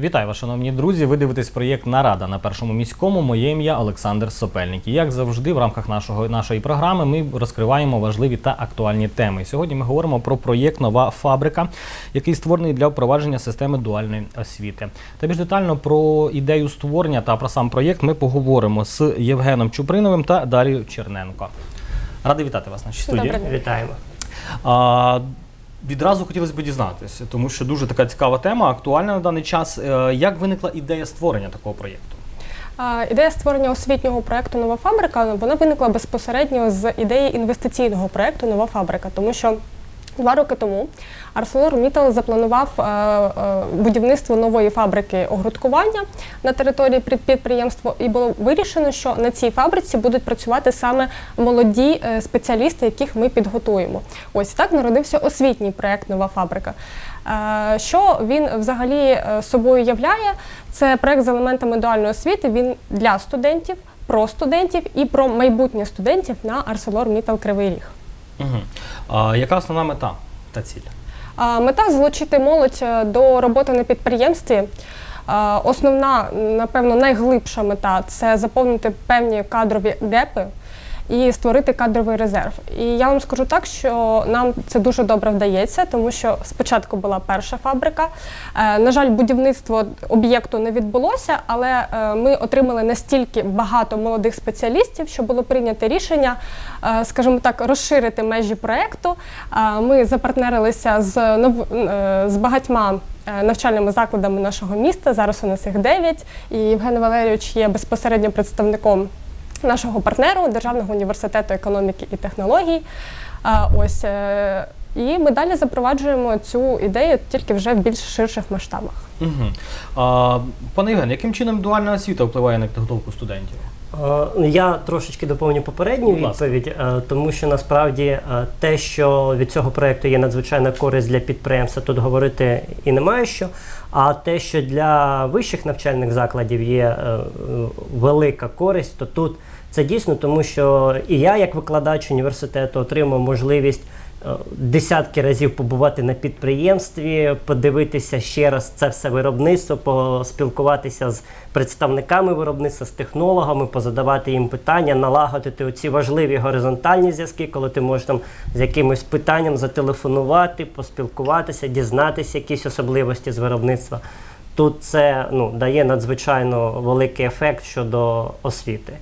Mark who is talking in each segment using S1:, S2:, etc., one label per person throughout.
S1: Вітаю вас, шановні друзі. Ви дивитесь проєкт Нарада на першому міському. Моє ім'я Олександр Сопельник. І як завжди, в рамках нашого нашої програми ми розкриваємо важливі та актуальні теми. Сьогодні ми говоримо про проєкт Нова фабрика, який створений для впровадження системи дуальної освіти. Та більш детально про ідею створення та про сам проєкт ми поговоримо з Євгеном Чуприновим та Дарією Черненко. Радий вітати вас в нашій студії.
S2: Вітаємо.
S1: Відразу хотілося б дізнатися, тому що дуже така цікава тема, актуальна на даний час. Е, Як виникла ідея створення такого проєкту?
S3: Ідея створення освітнього проєкту Нова фабрика вона виникла безпосередньо з ідеї інвестиційного проєкту Нова фабрика, тому що два роки тому ArcelorMittal запланував е, е, будівництво нової фабрики огрудкування на території під- підприємства, і було вирішено, що на цій фабриці будуть працювати саме молоді е, спеціалісти, яких ми підготуємо. Ось так народився освітній проект Нова фабрика. Що він взагалі собою являє? Це проект з елементами дуальної освіти. Він для студентів, про студентів і про майбутнє студентів на ArcelorMittal Кривий Ріг.
S1: Угу. А, яка основна мета та ціль?
S3: Мета залучити молодь е, до роботи на підприємстві. А, Основна, напевно, найглибша мета це заповнити певні кадрові гепи і створити кадровий резерв. І я вам скажу так, що нам це дуже добре вдається, тому що спочатку була перша фабрика. Е, На жаль, будівництво об'єкту не відбулося, але е, ми отримали настільки багато молодих спеціалістів, що було прийнято рішення, е, скажімо так, розширити межі проекту. Ми запартнерилися з з багатьма навчальними закладами нашого міста. Зараз у нас їх 9, і Євген Валерійович є безпосередньо представником нашого партнеру Державного університету економіки і технологій. А, Ось е, і ми далі запроваджуємо цю ідею тільки вже в більш ширших масштабах.
S1: Угу. А, пане Євген, яким чином дуальна освіта впливає на підготовку студентів?
S2: Е, Я трошечки доповню попередню відповідь, е, тому що насправді те, що від цього проекту є надзвичайна користь для підприємства, тут говорити і немає що. А те, що для вищих навчальних закладів є велика користь, то тут це дійсно, тому що і я, як викладач університету, отримав можливість е, десятки разів побувати на підприємстві, подивитися ще раз це все виробництво, поспілкуватися з представниками виробництва, з технологами, позадавати їм питання, налагодити оці важливі горизонтальні зв'язки, коли ти можеш там з якимось питанням зателефонувати, поспілкуватися, дізнатися якісь особливості з виробництва. Тут це ну, дає надзвичайно великий ефект щодо освіти.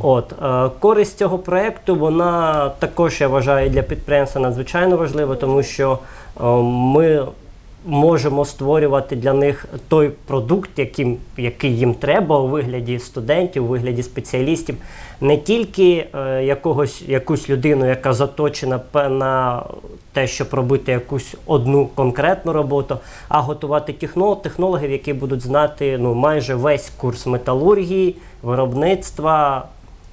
S2: От е, користь цього проекту вона також я вважаю для підприємства надзвичайно важлива, тому що е, ми можемо створювати для них той продукт, яким, який їм треба у вигляді студентів, у вигляді спеціалістів, не тільки е, якогось якусь людину, яка заточена на те, щоб робити якусь одну конкретну роботу, а готувати техно- технологів, які будуть знати ну, майже весь курс металургії, виробництва,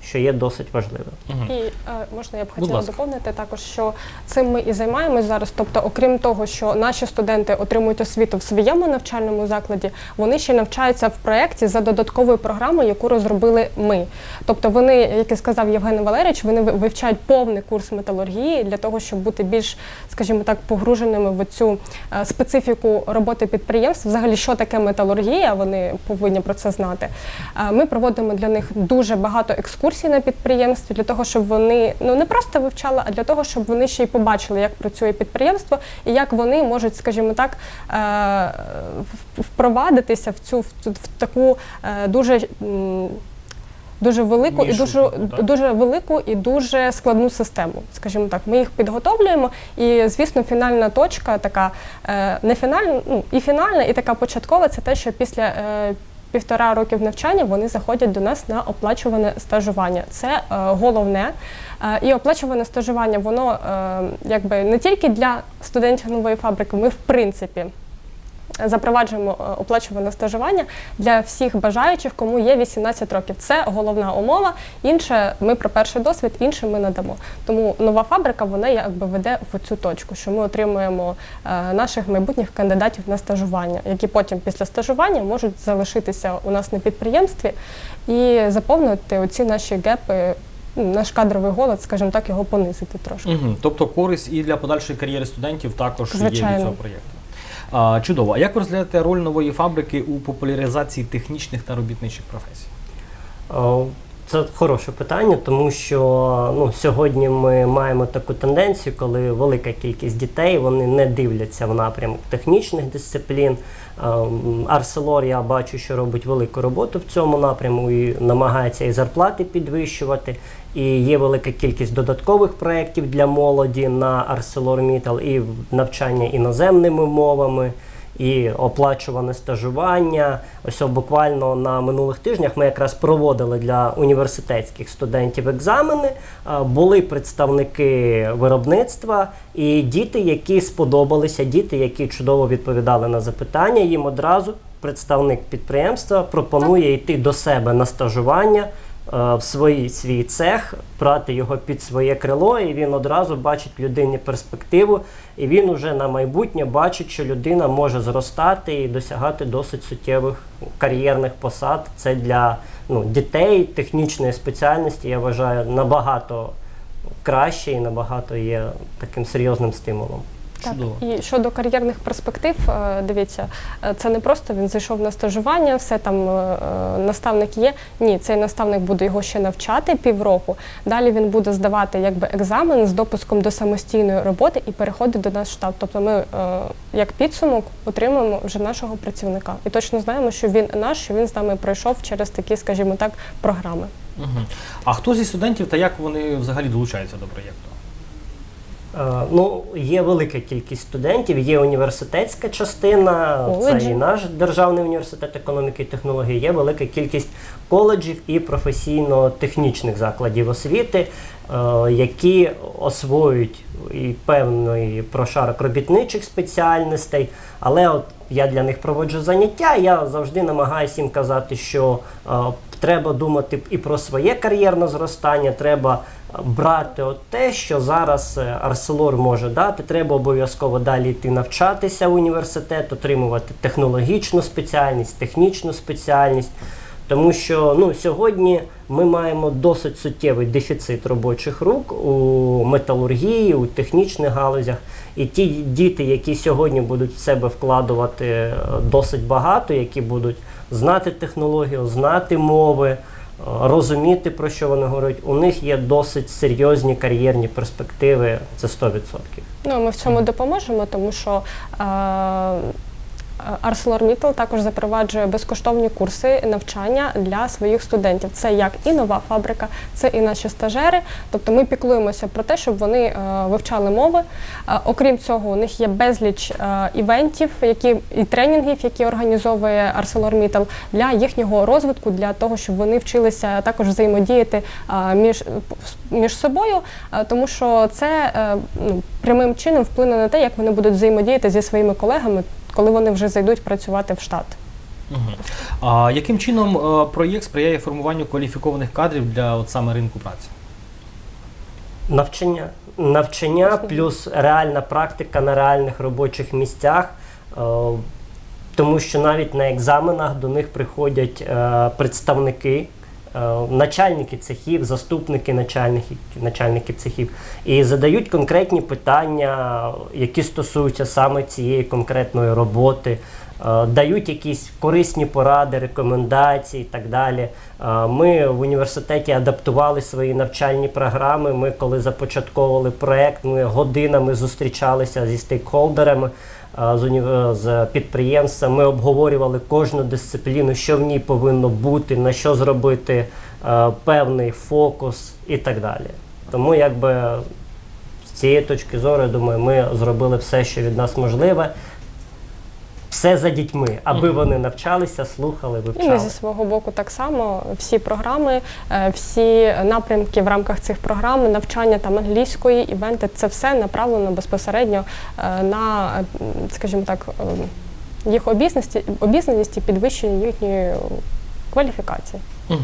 S2: що є досить важливим.
S3: І е, можна я б хотіла доповнити також, що цим ми і займаємось зараз. Тобто, окрім того, що наші студенти отримують освіту в своєму навчальному закладі, вони ще навчаються в проєкті за додатковою програмою, яку розробили ми. Тобто, вони, як і сказав Євген Валерійович, вони ви- вивчають повний курс металургії для того, щоб бути більш, скажімо так, погруженими в цю е, специфіку роботи підприємств. Взагалі, що таке металургія, вони повинні про це знати. Е, Ми проводимо для них дуже багато екскурсій на підприємстві для того, щоб вони ну не просто вивчали, а для того, щоб вони ще й побачили, як працює підприємство і як вони можуть, скажімо так, е, впровадитися в цю в, в таку е, дуже. Дуже велику і дуже
S1: так?
S3: дуже велику і дуже складну систему, скажімо так. Ми їх підготовлюємо, і звісно, фінальна точка така е, не фінальна, ну і фінальна, і така початкова це те, що після півтора років навчання вони заходять до нас на оплачуване стажування. Це е, головне. Е, і оплачуване стажування, воно е, якби не тільки для студентів нової фабрики, ми в принципі. Запроваджуємо е, оплачуване стажування для всіх бажаючих, кому є 18 років. Це головна умова. Інше ми про перший досвід, інше ми надамо. Тому нова фабрика вона якби веде в цю точку, що ми отримуємо е, наших майбутніх кандидатів на стажування, які потім після стажування можуть залишитися у нас на підприємстві і заповнити оці наші гепи. Наш кадровий голод, скажімо так, його понизити трошки.
S1: Угу. Тобто користь і для подальшої кар'єри студентів також є від цього проєкту. А, чудово. А як ви розглядаєте роль нової фабрики у популяризації технічних та робітничих професій?
S2: Це хороше питання, тому що ну, сьогодні ми маємо таку тенденцію, коли велика кількість дітей вони не дивляться в напрямок технічних дисциплін. Ем, Арселор, я бачу, що робить велику роботу в цьому напрямку і намагається і зарплати підвищувати. І є велика кількість додаткових проєктів для молоді на ArcelorMittal і навчання іноземними мовами і оплачуване стажування. Ось буквально на минулих тижнях ми якраз проводили для університетських студентів екзамени. Були представники виробництва і діти, які сподобалися, діти, які чудово відповідали на запитання. Їм одразу представник підприємства пропонує йти до себе на стажування. Е, В свій свій цех, брати його під своє крило, і він одразу бачить людині перспективу, і він уже на майбутнє бачить, що людина може зростати і досягати досить суттєвих кар'єрних посад. Це для ну, дітей технічної спеціальності, я вважаю, набагато краще і набагато є таким серйозним стимулом.
S3: Так,
S1: Чудово.
S3: і щодо кар'єрних перспектив, е, дивіться, е, це не просто він зайшов на стажування, все там е, наставник є. Ні, цей наставник буде його ще навчати півроку. Далі він буде здавати якби екзамен з допуском до самостійної роботи і переходить до нас в штат. Тобто ми як підсумок отримуємо вже нашого працівника. І точно знаємо, що він наш, що він з нами пройшов через такі, скажімо так, програми.
S1: Угу. А хто зі студентів та як вони взагалі долучаються до проєкту?
S2: Е, Ну, є велика кількість студентів, є університетська частина, це і наш державний університет економіки і технологій, є велика кількість коледжів і професійно-технічних закладів освіти, е, які освоюють і певний прошарок робітничих спеціальностей. Але от я для них проводжу заняття. Я завжди намагаюся їм казати, що е, треба думати і про своє кар'єрне зростання, треба брати от те, що зараз е, Арселор може дати. Треба обов'язково далі йти навчатися в університет, отримувати технологічну спеціальність, технічну спеціальність. Тому що ну, сьогодні ми маємо досить суттєвий дефіцит робочих рук у металургії, у технічних галузях. І ті діти, які сьогодні будуть в себе вкладувати е, досить багато, які будуть знати технологію, знати мови, е, розуміти, про що вони говорять, у них є досить серйозні кар'єрні перспективи. Це 100%.
S3: Ну, ми в цьому допоможемо, тому що е, ArcelorMittal також запроваджує безкоштовні курси навчання для своїх студентів. Це як і нова фабрика, це і наші стажери. Тобто ми піклуємося про те, щоб вони е, вивчали мови. Е, окрім цього, у них є безліч е, івентів, які і тренінгів, які організовує ArcelorMittal для їхнього розвитку, для того, щоб вони вчилися також взаємодіяти між, між собою, тому що це ну, прямим чином вплине на те, як вони будуть взаємодіяти зі своїми колегами, коли вони вже зайдуть працювати в штат.
S1: Угу. А яким чином е, проєкт сприяє формуванню кваліфікованих кадрів для от саме ринку праці?
S2: Навчання. Навчання плюс реальна практика на реальних робочих місцях. Е, Тому що навіть на екзаменах до них приходять е, представники, начальники цехів, заступники начальників, начальників цехів, і задають конкретні питання, які стосуються саме цієї конкретної роботи. Е, Дають якісь корисні поради, рекомендації і так далі. Е, Ми в університеті адаптували свої навчальні програми. Ми, коли започатковували проект, ми годинами зустрічалися зі стейкхолдерами е, з, підприємства. Ми обговорювали кожну дисципліну, що в ній повинно бути, на що зробити певний фокус і так далі. Тому, якби з цієї точки зору, я думаю, ми зробили все, що від нас можливе. Все за дітьми, аби вони навчалися, слухали,
S3: І ми
S2: вивчали.
S3: зі свого боку так само всі програми, е, всі напрямки в рамках цих програм, навчання там англійської, івенти, це все направлено безпосередньо е, на, е, скажімо так, е, їх обізнаність, обізнаність і підвищення їхньої кваліфікації.
S1: Угу.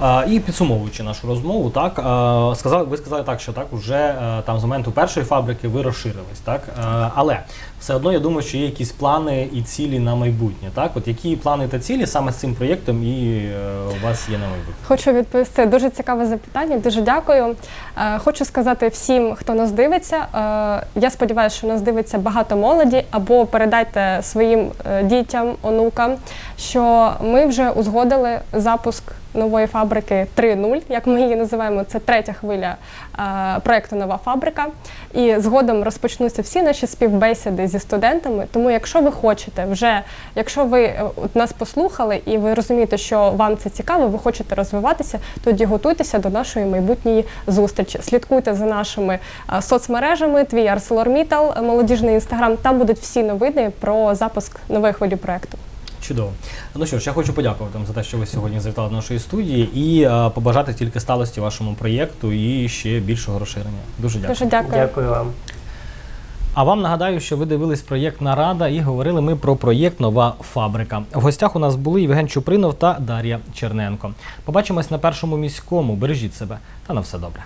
S1: А, і підсумовуючи нашу розмову, так а, сказали, ви сказали так, що так уже е, там з моменту першої фабрики ви розширились, так Е, але все одно я думаю, що є якісь плани і цілі на майбутнє. Так, от які плани та цілі саме з цим проєктом і е, у вас є на майбутнє?
S3: Хочу відповісти дуже цікаве запитання. Дуже дякую. Е, Хочу сказати всім, хто нас дивиться. е, Я сподіваюся, що нас дивиться багато молоді, або передайте своїм дітям, онукам, що ми вже узгодили запуск нової фабрики 3.0, як ми її називаємо. Це третя хвиля е, проекту Нова фабрика. І згодом розпочнуться всі наші співбесіди зі студентами. Тому, якщо ви хочете вже, якщо ви е, от нас послухали і ви розумієте, що вам це цікаво, ви хочете розвиватися, тоді готуйтеся до нашої майбутньої зустрічі. Слідкуйте за нашими е, соцмережами, твій ArcelorMittal, молодіжний інстаграм. Там будуть всі новини про запуск нової хвилі проекту.
S1: Чудово. Ну що ж, я хочу подякувати вам за те, що ви сьогодні завітали до нашої студії, і е, побажати тільки сталості вашому проєкту і ще більшого розширення. Дуже дякую.
S3: Дуже дякую.
S2: Дякую вам.
S1: А вам нагадаю, що ви дивились проєкт Нарада і говорили ми про проєкт Нова фабрика. В гостях у нас були Євген Чупринов та Дар'я Черненко. Побачимось на першому міському. Бережіть себе та на все добре.